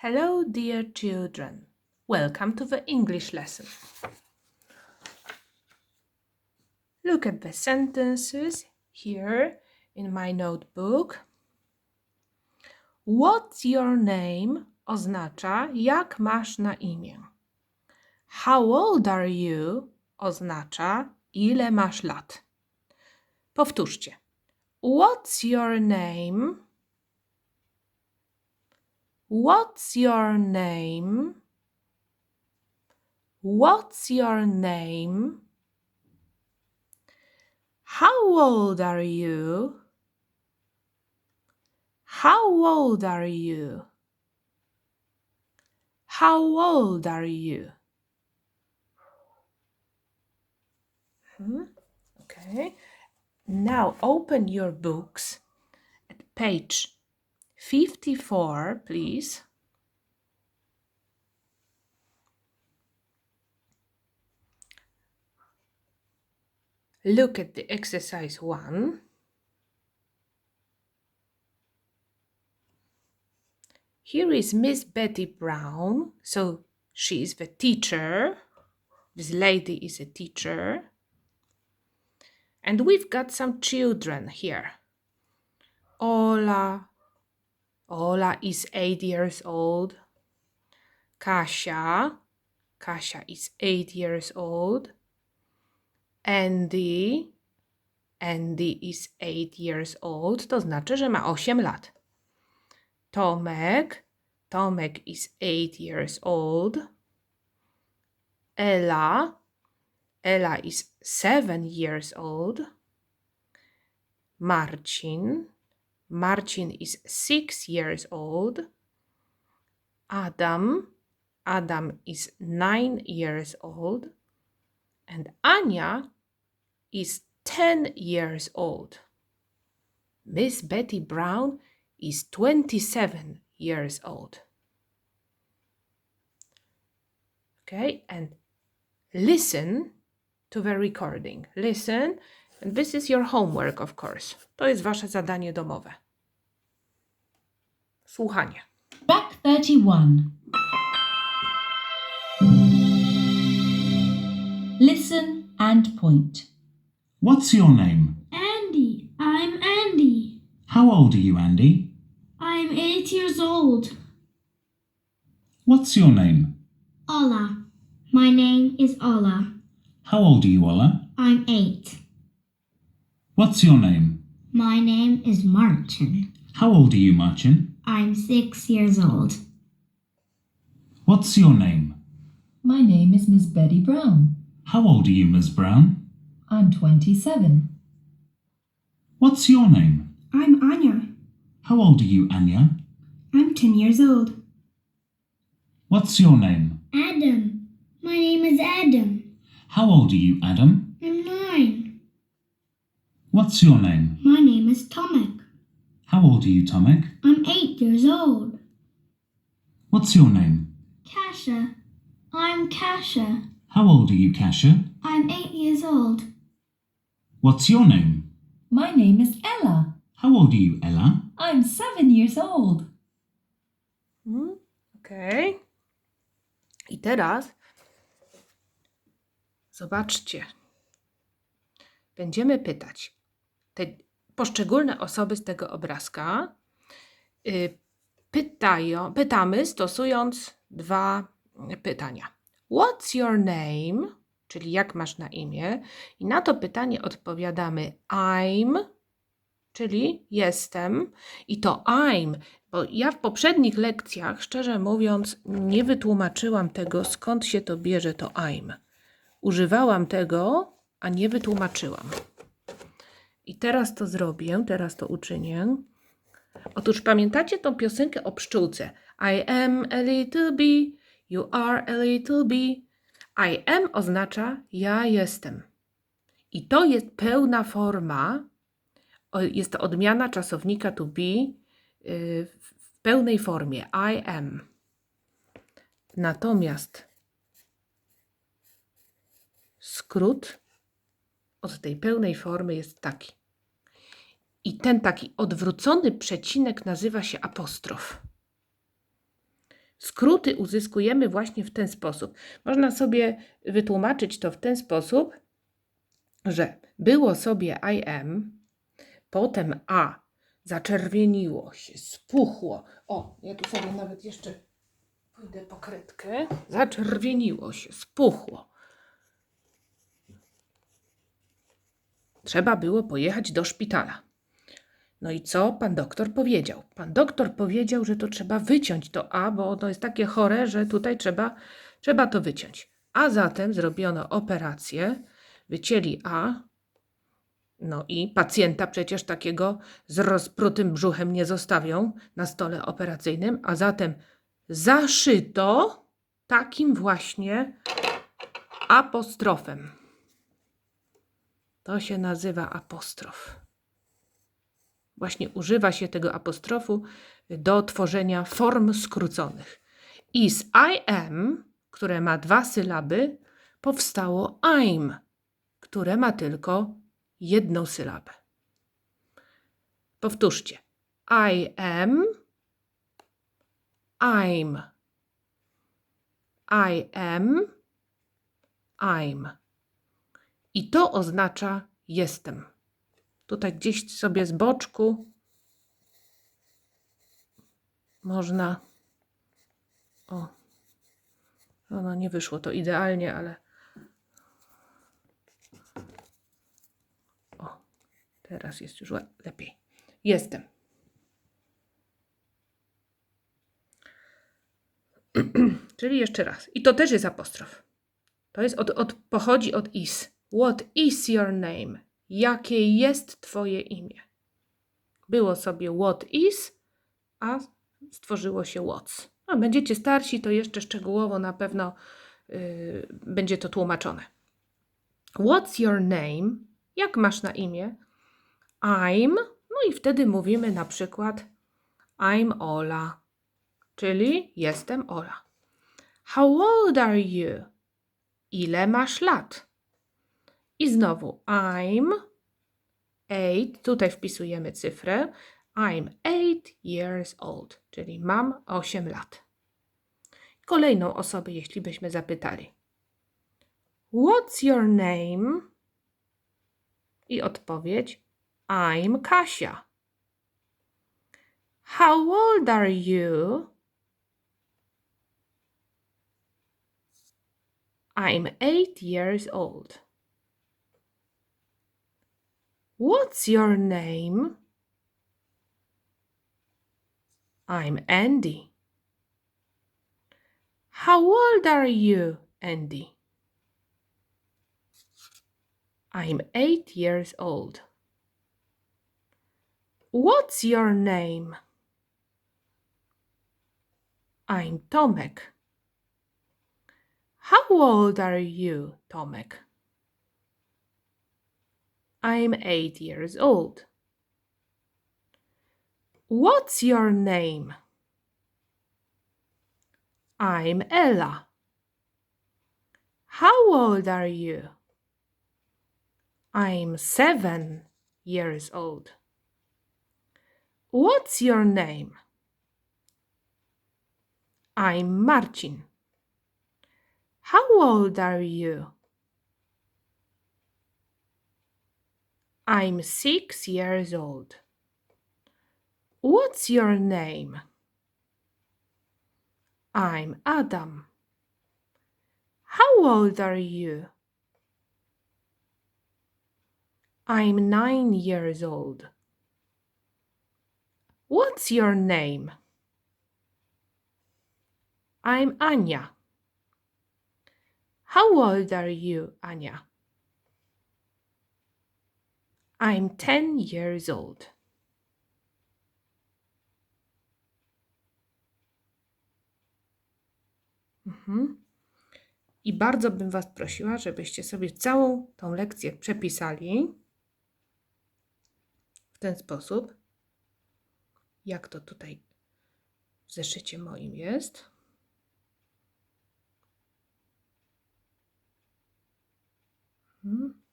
Hello, dear children. Welcome to the English lesson. Look at the sentences here in my notebook. What's your name oznacza jak masz na imię. How old are you oznacza ile masz lat. Powtórzcie. What's your name? What's your name? What's your name? How old are you? How old are you? How old are you? Hmm, Okay. Now open your books at page 54, please. Look at the exercise one. Here is Miss Betty Brown. So she is the teacher. This lady is a teacher. And we've got some children here. Ola. Ola is eight years old. Kasia. Kasia is eight years old. Andy. Andy is eight years old. To znaczy, że ma 8 lat. Tomek. Tomek is eight years old. Ella. Ella is seven years old. Marcin. Marcin is six years old. Adam. Adam is nine years old. And Anya is 10 years old. Miss Betty Brown is 27 years old. Okay, and listen to the recording. Listen, and this is your homework, of course. To jest wasze zadanie domowe. Słuchanie. Track 31. Listen and point. What's your name? Andy, I'm Andy. How old are you, Andy? I'm eight years old. What's your name? Ola. My name is Ola. How old are you, Ola? I'm eight. What's your name? My name is Martin. How old are you, Martin? I'm six years old. What's your name? My name is Miss Betty Brown. How old are you, Miss Brown? I'm 27. What's your name? I'm Anya. How old are you, Anya? I'm 10 years old. What's your name? Adam. My name is Adam. How old are you, Adam? I'm nine. What's your name? My name is Tomek. How old are you, Tomek? I'm eight years old. What's your name? Kasha. I'm Kasha. How old are you, Kasia? I'm eight years old. What's your name? My name is Ella. How old are you, Ella? I'm seven years old. Mhm, Okej. I teraz zobaczcie. Będziemy pytać te poszczególne osoby z tego obrazka. y, Pytają, pytamy stosując dwa pytania. What's your name? Czyli jak masz na imię? I na to pytanie odpowiadamy I'm, czyli jestem. I to I'm bo ja w poprzednich lekcjach, szczerze mówiąc, nie wytłumaczyłam tego, skąd się to bierze to I'm. Używałam tego, a nie wytłumaczyłam. I teraz to zrobię, teraz to uczynię. Otóż pamiętacie tą piosenkę o pszczółce? I am a little bee, you are a little bee. I am oznacza ja jestem. I to jest pełna forma, jest to odmiana czasownika to be y, w pełnej formie I am. Natomiast skrót od tej pełnej formy jest taki. I ten taki odwrócony przecinek nazywa się apostrof. skróty uzyskujemy właśnie w ten sposób. Można sobie wytłumaczyć to w ten sposób, że było sobie I am, potem A zaczerwieniło się, spuchło. O, ja tu sobie nawet jeszcze pójdę po kredkę. Zaczerwieniło się, spuchło. Trzeba było pojechać do szpitala. No i co pan doktor powiedział? Pan doktor powiedział, że to trzeba wyciąć to A, bo ono jest takie chore, że tutaj trzeba, trzeba to wyciąć. A zatem zrobiono operację, wycięli A, no i pacjenta przecież takiego z rozprutym brzuchem nie zostawią na stole operacyjnym, a zatem zaszyto takim właśnie apostrofem. To się nazywa apostrof. Właśnie używa się tego apostrofu do tworzenia form skróconych. I z I am, które ma dwa sylaby, powstało I'm, które ma tylko jedną sylabę. Powtórzcie. I am, I'm. I am, I'm. I to oznacza jestem. Tutaj gdzieś sobie z boczku można. O, ono nie wyszło to idealnie, ale. O, teraz jest już le- lepiej. Jestem. Czyli jeszcze raz. I to też jest apostrof. To jest od, od, pochodzi od is. What is your name? Jakie jest Twoje imię? Było sobie what is, a stworzyło się what's. A będziecie starsi, to jeszcze szczegółowo na pewno yy, będzie to tłumaczone. What's your name? Jak masz na imię? I'm. No i wtedy mówimy na przykład I'm Ola, czyli jestem Ola. How old are you? Ile masz lat? I znowu I'm eight, tutaj wpisujemy cyfrę. I'm eight years old, czyli mam 8 lat. Kolejną osobę, jeśli byśmy zapytali. What's your name? I odpowiedź I'm Kasia. How old are you? I'm eight years old. What's your name? I'm Andy. How old are you, Andy? I'm eight years old. What's your name? I'm Tomek. How old are you, Tomek? I'm eight years old. What's your name? I'm Ella. How old are you? I'm seven years old. What's your name? I'm Marcin. How old are you? I'm six years old. What's your name? I'm Adam. How old are you? I'm nine years old. What's your name? I'm Anya. How old are you, Anya? I'm 10 years old. Mhm. I bardzo bym Was prosiła, żebyście sobie całą tą lekcję przepisali w ten sposób, jak to tutaj w zeszycie moim jest. Mhm.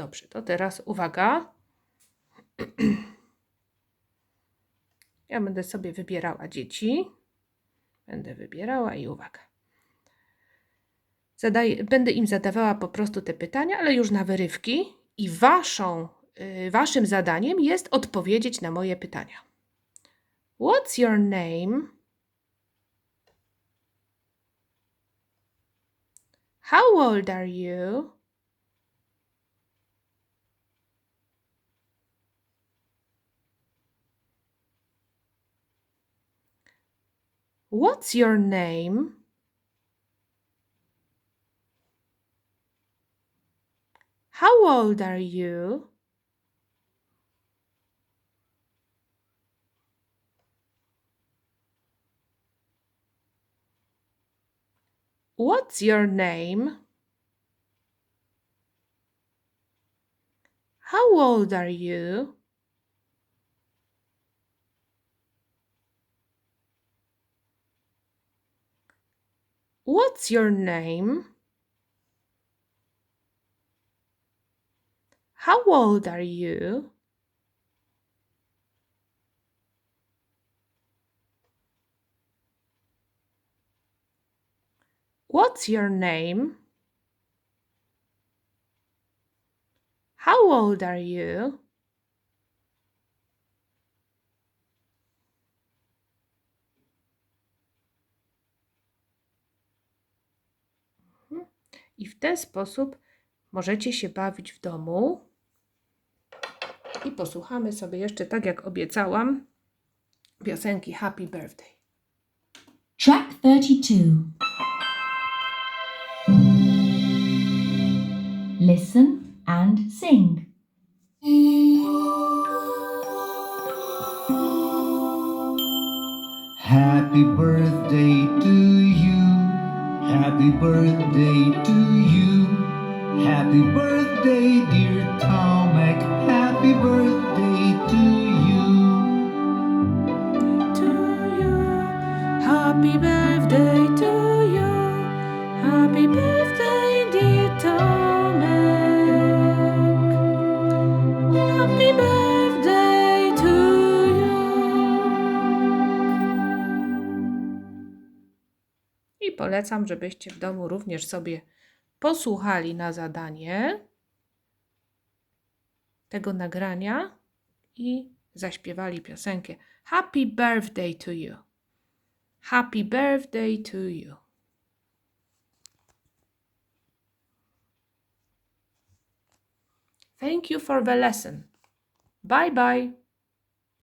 Dobrze, to teraz uwaga. Ja będę sobie wybierała dzieci. Będę wybierała i uwaga. Zadaję, będę im zadawała po prostu te pytania, ale już na wyrywki. I waszą, y, waszym zadaniem jest odpowiedzieć na moje pytania. What's your name? How old are you? What's your name? How old are you? What's your name? How old are you? What's your name? How old are you? What's your name? How old are you? I w ten sposób możecie się bawić w domu. I posłuchamy sobie jeszcze, tak jak obiecałam, piosenki Happy Birthday. Track 32. Listen and sing. Happy birthday to you. Happy birthday to you. Happy birthday, dear Tomek. Happy birthday polecam, żebyście w domu również sobie posłuchali na zadanie tego nagrania i zaśpiewali piosenkę Happy Birthday to You. Happy Birthday to You. Thank you for the lesson. Bye bye.